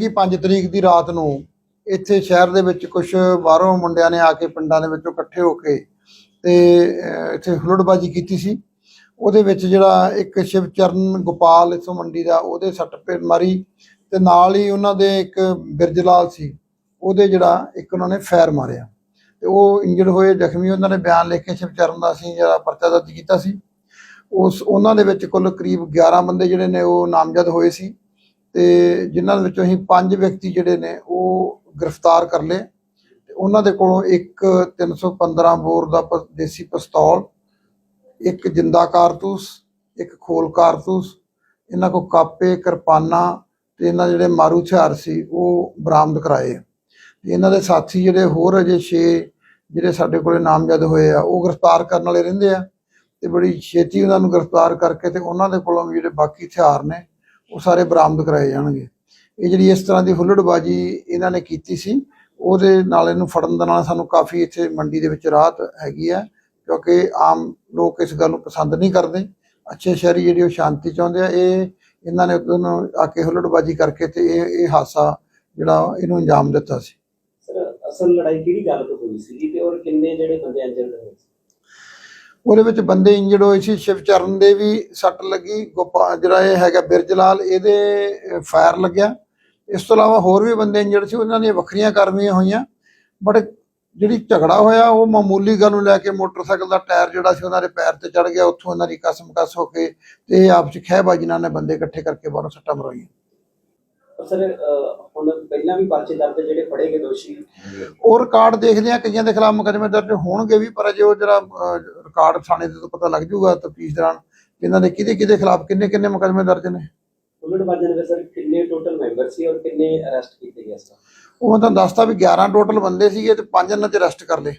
ਲੰਗੀ 5 ਤਰੀਕ ਦੀ ਰਾਤ ਨੂੰ ਇੱਥੇ ਸ਼ਹਿਰ ਦੇ ਵਿੱਚ ਕੁਝ ਬਾਹਰੋਂ ਮੁੰਡਿਆਂ ਨੇ ਆ ਕੇ ਪਿੰਡਾਂ ਦੇ ਵਿੱਚੋਂ ਇਕੱਠੇ ਹੋ ਕੇ ਤੇ ਇੱਥੇ ਹੁਲੜਬਾਜੀ ਕੀਤੀ ਸੀ। ਉਹਦੇ ਵਿੱਚ ਜਿਹੜਾ ਇੱਕ ਸ਼ਿਵਚਰਨ ਗੋਪਾਲ ਇਥੋਂ ਮੰਡੀ ਦਾ, ਉਹਦੇ ਸੱਟ ਪੇ ਮਾਰੀ ਤੇ ਨਾਲ ਹੀ ਉਹਨਾਂ ਦੇ ਇੱਕ ਬਿਰਜਲਾਲ ਸੀ, ਉਹਦੇ ਜਿਹੜਾ ਇੱਕ ਉਹਨਾਂ ਨੇ ਫੈਰ ਮਾਰਿਆ। ਤੇ ਉਹ ਇੰਜਰਡ ਹੋਏ ਜ਼ਖਮੀ, ਉਹਨਾਂ ਨੇ ਬਿਆਨ ਲਿਖ ਕੇ ਸ਼ਿਵਚਰਨ ਦਾ ਅਸੀਂ ਜਿਹੜਾ ਪਰਚਾ ਦਰਜ ਕੀਤਾ ਸੀ। ਉਸ ਉਹਨਾਂ ਦੇ ਵਿੱਚ ਕੁੱਲ ਕਰੀਬ 11 ਬੰਦੇ ਜਿਹੜੇ ਨੇ ਉਹ ਨਾਮਜ਼ਦ ਹੋਏ ਸੀ। ਤੇ ਜਿਨ੍ਹਾਂ ਦੇ ਵਿੱਚੋਂ ਅਸੀਂ ਪੰਜ ਵਿਅਕਤੀ ਜਿਹੜੇ ਨੇ ਉਹ ਗ੍ਰਿਫਤਾਰ ਕਰ ਲਏ। ਤੇ ਉਹਨਾਂ ਦੇ ਕੋਲੋਂ ਇੱਕ 315 ਬੋਰ ਦਾ ਪ- ਦੇਸੀ ਪਿਸਤੌਲ, ਇੱਕ ਜਿੰਦਾ ਕਾਰਤੂਸ, ਇੱਕ ਖੋਲ ਕਾਰਤੂਸ, ਇਹਨਾਂ ਕੋ ਕਾਪੇ, ਕਿਰਪਾਨਾਂ ਤੇ ਇਹਨਾਂ ਜਿਹੜੇ ਮਾਰੂ ਹਥਿਆਰ ਸੀ ਉਹ ਬਰਾਮਦ ਕਰਾਏ। ਤੇ ਇਹਨਾਂ ਦੇ ਸਾਥੀ ਜਿਹੜੇ ਹੋਰ ਅਜੇ 6 ਜਿਹੜੇ ਸਾਡੇ ਕੋਲੇ ਨਾਮਜ਼ਦ ਹੋਏ ਆ, ਉਹ ਗ੍ਰਿਫਤਾਰ ਕਰਨ ਵਾਲੇ ਰਹਿੰਦੇ ਆ। ਤੇ ਬੜੀ ਛੇਤੀ ਉਹਨਾਂ ਨੂੰ ਗ੍ਰਿਫਤਾਰ ਕਰਕੇ ਤੇ ਉਹਨਾਂ ਦੇ ਕੋਲੋਂ ਵੀ ਜਿਹੜੇ ਬਾਕੀ ਹਥਿਆਰ ਨੇ ਉਹ ਸਾਰੇ ਬਰਾਮਦ ਕਰਾਏ ਜਾਣਗੇ। ਇਹ ਜਿਹੜੀ ਇਸ ਤਰ੍ਹਾਂ ਦੀ ਹੁੱਲੜਬਾਜੀ ਇਹਨਾਂ ਨੇ ਕੀਤੀ ਸੀ, ਉਹਦੇ ਨਾਲ ਇਹਨੂੰ ਫੜਨ ਦੇ ਨਾਲ ਸਾਨੂੰ ਕਾਫੀ ਇੱਥੇ ਮੰਡੀ ਦੇ ਵਿੱਚ ਰਾਹਤ ਹੈਗੀ ਆ ਕਿਉਂਕਿ ਆਮ ਲੋਕ ਇਸ ਗੱਲ ਨੂੰ ਪਸੰਦ ਨਹੀਂ ਕਰਦੇ। ਅੱਛੇ ਸ਼ਹਿਰੀ ਜਿਹੜੀ ਉਹ ਸ਼ਾਂਤੀ ਚਾਹੁੰਦੇ ਆ, ਇਹ ਇਹਨਾਂ ਨੇ ਉਹਨੂੰ ਆ ਕੇ ਹੁੱਲੜਬਾਜੀ ਕਰਕੇ ਤੇ ਇਹ ਇਹ ਹਾਦਸਾ ਜਿਹੜਾ ਇਹਨੂੰ ਅੰਜਾਮ ਦਿੱਤਾ ਸੀ। ਸਰ, ਅਸਲ ਲੜਾਈ ਕਿਹੜੀ ਗੱਲ ਤੋਂ ਹੋਈ ਸੀ ਤੇ ਔਰ ਕਿੰਨੇ ਜਿਹੜੇ ਬੰਦੇ ਇੰਜਰਡ ਹੋਏ ਸੀ? ਉਹਦੇ ਵਿੱਚ ਬੰਦੇ ਇੰਜਰਡ ਹੋਏ ਸੀ ਸ਼ਿਵਚਰਨ ਦੇ ਵੀ ਸੱਟ ਲੱਗੀ ਗੋਪਾ ਜਿਹੜਾ ਇਹ ਹੈਗਾ ਬਿਰਜਲਾਲ ਇਹਦੇ ਫਾਇਰ ਲੱਗਿਆ। ਇਸ ਤੋਂ ਇਲਾਵਾ ਹੋਰ ਵੀ ਬੰਦੇ ਇੰਜਰਡ ਸੀ ਉਹਨਾਂ ਦੀਆਂ ਵੱਖਰੀਆਂ ਕਾਰਵਾਈਆਂ ਹੋਈਆਂ। ਬਟ ਜਿਹੜੀ ਝਗੜਾ ਹੋਇਆ ਉਹ ਮਾਮੂਲੀ ਗੱਲ ਨੂੰ ਲੈ ਕੇ ਮੋਟਰਸਾਈਕਲ ਦਾ ਟਾਇਰ ਜਿਹੜਾ ਸੀ ਉਹਨਾਂ ਦੇ ਪੈਰ ਤੇ ਚੜ ਗਿਆ। ਉੱਥੋਂ ਉਹਨਾਂ ਦੀ ਕਸਮ-ਕਸ ਹੋ ਕੇ ਤੇ ਆਪਸ ਚ ਖਹਿਬਾਜੀ ਨਾਲ ਨੇ ਬੰਦੇ ਇਕੱਠੇ ਕਰਕੇ ਬਾਹਰੋਂ ਸੱਟਾਂ ਮਰਵਾਈਆਂ। ਸਰ ਹੁਣ ਪਹਿਲਾਂ ਵੀ ਪਰਚੇ ਦਰਜ ਜਿਹੜੇ ਫੜੇ ਗਏ ਦੋਸ਼ੀ? ਉਹ ਰਿਕਾਰਡ ਦੇਖਦੇ ਆ ਕਈਆਂ ਦੇ ਖਿਲਾਫ ਮੁਕੱਦਮੇ ਦਰਜ ਹੋਣਗੇ ਵੀ ਪਰ ਅਜੇ ਉਹ ਜਿਹੜਾ ਅਹ, ਰਿਕਾਰਡ ਥਾਣੇ ਦੇ ਤੋਂ ਪਤਾ ਲੱਗ ਜਾਊਗਾ ਤਫਤੀਸ਼ ਦੌਰਾਨ ਕਿ ਇਹਨਾਂ ਦੇ ਕਿਹਦੇ ਕਿਹਦੇ ਖਿਲਾਫ ਕਿੰਨੇ ਕਿੰਨੇ ਮੁਕੱਦਮੇ ਦਰਜ ਨੇ। ਬੁਲਟ ਬਾਜਨ ਦੇ ਸਰ ਕਿੰਨੇ ਟੋਟਲ ਮੈਂਬਰ ਸੀ ਔਰ ਕਿੰਨੇ ਅਰੈਸਟ ਕੀਤੇ ਗਏ ਸਰ ਉਹ ਤੁਹਾਨੂੰ ਦੱਸਤਾ ਵੀ 11 ਟੋਟਲ ਬੰਦੇ ਸੀਗੇ ਤੇ ਪੰਜ ਇਹਨਾਂ 'ਚ ਅਰੈਸਟ ਕਰ ਲਏ।